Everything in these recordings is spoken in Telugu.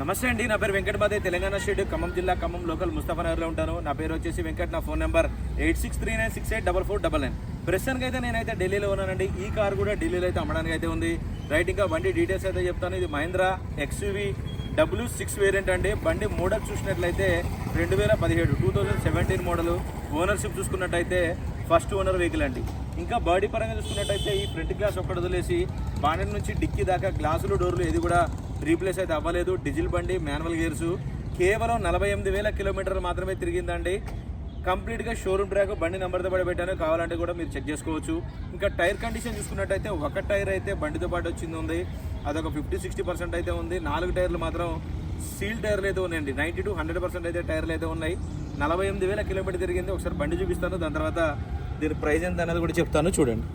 నమస్తే అండి నా పేరు వెంకటమాదే తెలంగాణ స్టేట్ ఖమ్మం జిల్లా ఖమ్మం లోకల్ ముస్తాఫానగర్లో ఉంటాను. నా పేరు వచ్చేసి వెంకట్ నా phone number eight six three nine six eight double four double nine ప్రస్తుతానికి అయితే నేనైతే ఢిల్లీలో ఉన్నానండి. ఈ కార్ కూడా ఢిల్లీలో అయితే అమ్మడానికి అయితే ఉంది. రైట్ ఇంకా బండి డీటెయిల్స్ అయితే చెప్తాను. ఇది Mahindra XUV W six variant అండి. బండి మోడల్ చూసినట్లయితే రెండు వేల పదిహేడు two thousand seventeen model ownership చూసుకున్నట్టయితే ఫస్ట్ ఓనర్ వెహికల్ అండి. ఇంకా బాడీ పరంగా చూసుకున్నట్టయితే ఈ ఫ్రంట్ గ్లాస్ ఒక్కటి వదిలేసి బానెట్ నుంచి డిక్కీ దాకా గ్లాసులు డోర్లు ఏది కూడా రీప్లేస్ అయితే అవ్వలేదు. డీజిల్ బండి మాన్యువల్ గేర్స్ కేవలం నలభై ఎనిమిది వేల కిలోమీటర్లు మాత్రమే తిరిగిందండి. కంప్లీట్గా షోరూమ్ ట్రాక్ బండి నెంబర్తో పాటు పెట్టాను. కావాలంటే కూడా మీరు చెక్ చేసుకోవచ్చు. ఇంకా టైర్ కండిషన్ చూసుకున్నట్టయితే ఒక టైర్ అయితే బండితో పాటు వచ్చింది ఉంది. అదొక ఫిఫ్టీ సిక్స్టీ పర్సెంట్ అయితే ఉంది. నాలుగు టైర్లు మాత్రం సీల్ టైర్లు అయితే ఉన్నాయండి. నైంటీ టు హండ్రెడ్ పర్సెంట్ అయితే టైర్లు అయితే ఉన్నాయి. నలభై ఎనిమిది వేల కిలోమీటర్ తిరిగింది. ఒకసారి బండి చూపిస్తాను. దాని తర్వాత దీని ప్రైస్ ఎంత అనేది కూడా చెప్తాను. చూడండి.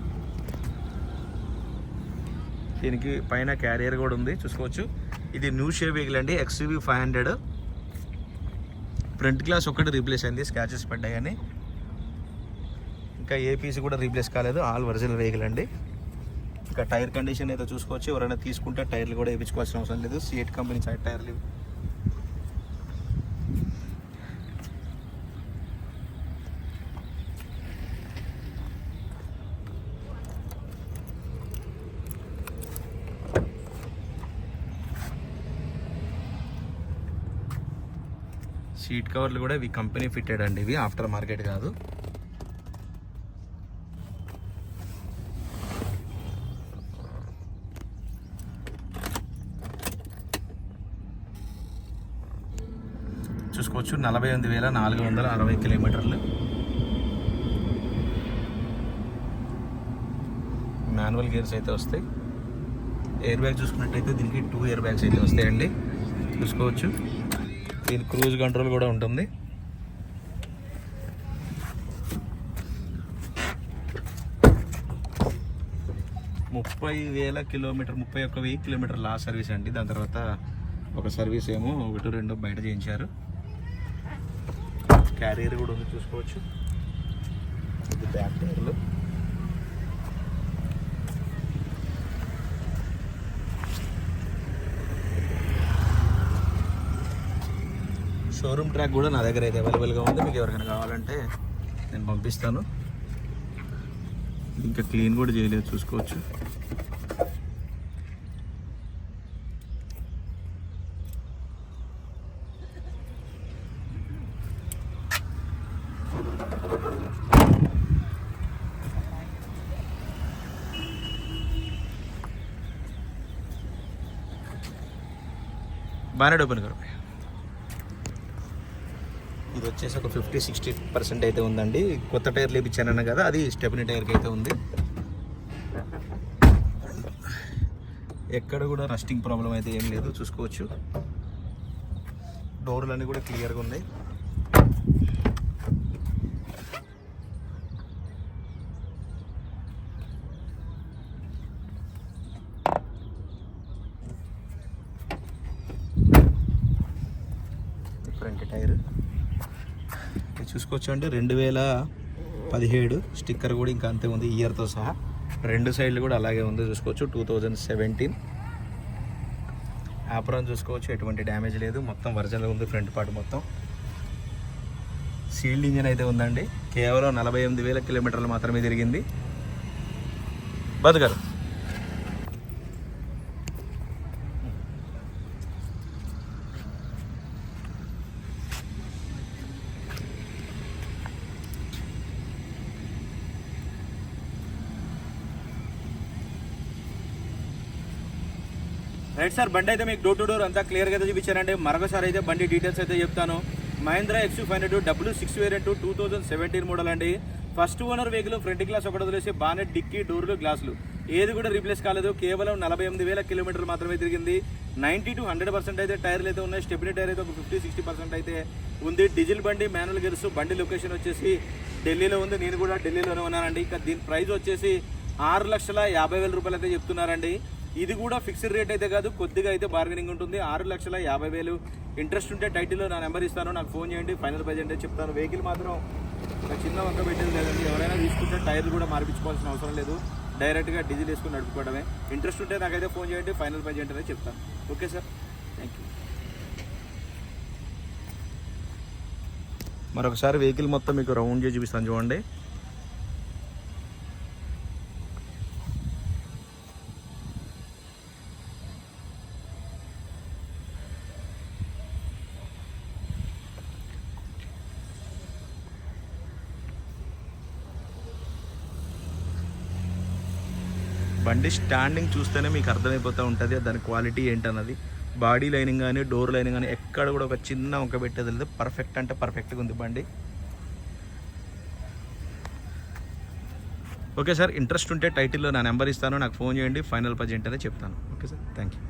దీనికి పైన క్యారియర్ కూడా ఉంది చూసుకోవచ్చు. ఇది న్యూ షేప్ వెహికల్ అండి XUV five hundred front glass ఒక్కటి రీప్లేస్ అయింది స్క్రాచెస్ పడ్డాయని ఇంకా ఏ పీస్ కూడా రీప్లేస్ కాలేదు ఆల్ ఒరిజినల్ వెహికల్ అండి. ఇంకా టైర్ కండిషన్ అయితే చూసుకోవచ్చు ఎవరైనా తీసుకుంటే టైర్లు కూడా వేయించుకోవాల్సిన అవసరం లేదు. సీఎట్ కంపెనీ సైడ్ టైర్లు సీట్ కవర్లు కూడా ఇవి కంపెనీ ఫిట్టెడ్ అండి ఇవి ఆఫ్టర్ మార్కెట్ కాదు. చూసుకోవచ్చు నలభై ఎనిమిది వేల నాలుగు వందల అరవై కిలోమీటర్లు. మాన్యువల్ గేర్స్ అయితే వస్తాయి. ఎయిర్ బ్యాగ్ చూసుకున్నట్టయితే దీనికి టూ ఎయిర్ బ్యాగ్స్ అయితే వస్తాయండి. చూసుకోవచ్చు. దీని క్రూజ్ కంట్రోల్ కూడా ఉంటుంది. ముప్పై వేల కిలోమీటర్ ముప్పై ఒక్క వెయ్యి కిలోమీటర్ లాస్ట్ సర్వీస్ అండి. దాని తర్వాత ఒక సర్వీస్ ఏమో ఒకటి రెండు బయట చేయించారు. క్యారియర్ కూడా ఉంది చూసుకోవచ్చు. ఇది బ్యాక్ టైర్లు షోరూమ్ ట్రాక్ కూడా నా దగ్గర అయితే అవైలబుల్గా ఉంది. మీకు ఎవరికైనా కావాలంటే నేను పంపిస్తాను. ఇంకా క్లీన్ కూడా చేయలేదు చూసుకోవచ్చు. బాగా ఓపెన్ కరు ఇది వచ్చేసి ఒక ఫిఫ్టీ సిక్స్టీ పర్సెంట్ అయితే ఉందండి. కొత్త టైర్ లేపించానన్న కదా అది స్టెపినీ టైర్కి అయితే ఉంది. ఎక్కడ కూడా రస్టింగ్ ప్రాబ్లం అయితే ఏం లేదు చూసుకోవచ్చు. డోర్లు అన్నీ కూడా క్లియర్గా ఉన్నాయి ఫ్రంట్ టైర్ చూసుకోవచ్చండి. చూసుకోవచ్చు అంటే రెండు వేల పదిహేడు స్టిక్కర్ కూడా ఇంకా అంతే ఉంది ఇయర్తో సహా. రెండు సైడ్లు కూడా అలాగే ఉంది చూసుకోవచ్చు టూ థౌజండ్ సెవెంటీన్. యాప్రాన్ చూసుకోవచ్చు ఎటువంటి డ్యామేజ్ లేదు. మొత్తం ఒరిజినల్ ఉంది ఫ్రంట్ పార్ట్ మొత్తం. సీల్డ్ ఇంజన్ అయితే ఉందండి. కేవలం నలభై ఎనిమిది వేల కిలోమీటర్లు మాత్రమే తిరిగింది. బతుకరు. రైట్ సార్ బండి అయితే మీకు డోర్ టు డోర్ అంతా క్లియర్గా అయితే చూపించానండి మరొకసారి అయితే బండి డీటెయిల్స్ అయితే చెప్తాను. Mahindra X five hundred W six variant two thousand seventeen model అండి. First owner vehicle front glass ఒకటి వదిలేసి బానెట్ డిక్కీ డోర్లు గ్లాసులు ఏది కూడా రీప్లేస్ కాలేదు. కేవలం నలభై ఎనిమిది వేల కిలోమీటర్లు మాత్రమే తిరిగింది. నైంటీ టు హండ్రెడ్ పర్సెంట్ అయితే టైర్లు అయితే ఉన్నాయి. స్టెప్నీ టైర్ అయితే ఒక ఫిఫ్టీ సిక్స్టీ పర్సెంట్ అయితే ఉంది. డీజిల్ బండి మాన్యువల్ గెలుసు బండి లొకేషన్ వచ్చేసి ఢిల్లీలో ఉంది. నేను కూడా ఢిల్లీలోనే ఉన్నానండి. ఇంకా దీని ప్రైస్ వచ్చేసి ఆరు లక్షల యాభై వేల రూపాయలు అయితే చెప్తున్నారండి. ఇది కూడా ఫిక్స్డ్ రేట్ అయితే కాదు కొద్దిగా అయితే బార్గెనింగ్ ఉంటుంది. ఆరు లక్షల యాభై వేలు ఇంట్రెస్ట్ ఉంటే టైటిల్లో నా నెంబర్ ఇస్తాను నాకు ఫోన్ చేయండి ఫైనల్ ప్రైజ్ అంటే చెప్తాను. వెహికల్ మాత్రం చిన్న వంక పెట్టేది లేదండి. ఎవరైనా తీసుకుంటే టైర్లు కూడా మార్పించుకోవాల్సిన అవసరం లేదు. డైరెక్ట్గా డీజిల్ వేసుకుని నడుపుకోవడమే. ఇంట్రెస్ట్ ఉంటే నాకైతే ఫోన్ చేయండి ఫైనల్ ప్రైజ్ అంటే చెప్తాను. ఓకే సార్ థ్యాంక్ యూ మరొకసారి వెహికల్ మొత్తం మీకు రౌండ్ చేసి చూపిస్తాను చూడండి. బండి స్టాండింగ్ చూస్తేనే మీకు అర్థమైపోతూ ఉంటుంది దాని క్వాలిటీ ఏంటన్నది. బాడీ లైనింగ్ కానీ డోర్ లైనింగ్ కానీ ఎక్కడ కూడా ఒక చిన్న ఒక పెట్టేది లేదు. పర్ఫెక్ట్ అంటే పర్ఫెక్ట్గా ఉంది బండి. ఓకే సార్ ఇంట్రెస్ట్ ఉంటే టైటిల్లో నా నెంబర్ ఇస్తాను నాకు ఫోన్ చేయండి. ఫైనల్ బడ్జెట్ అనే చెప్తాను. Okay sir thank you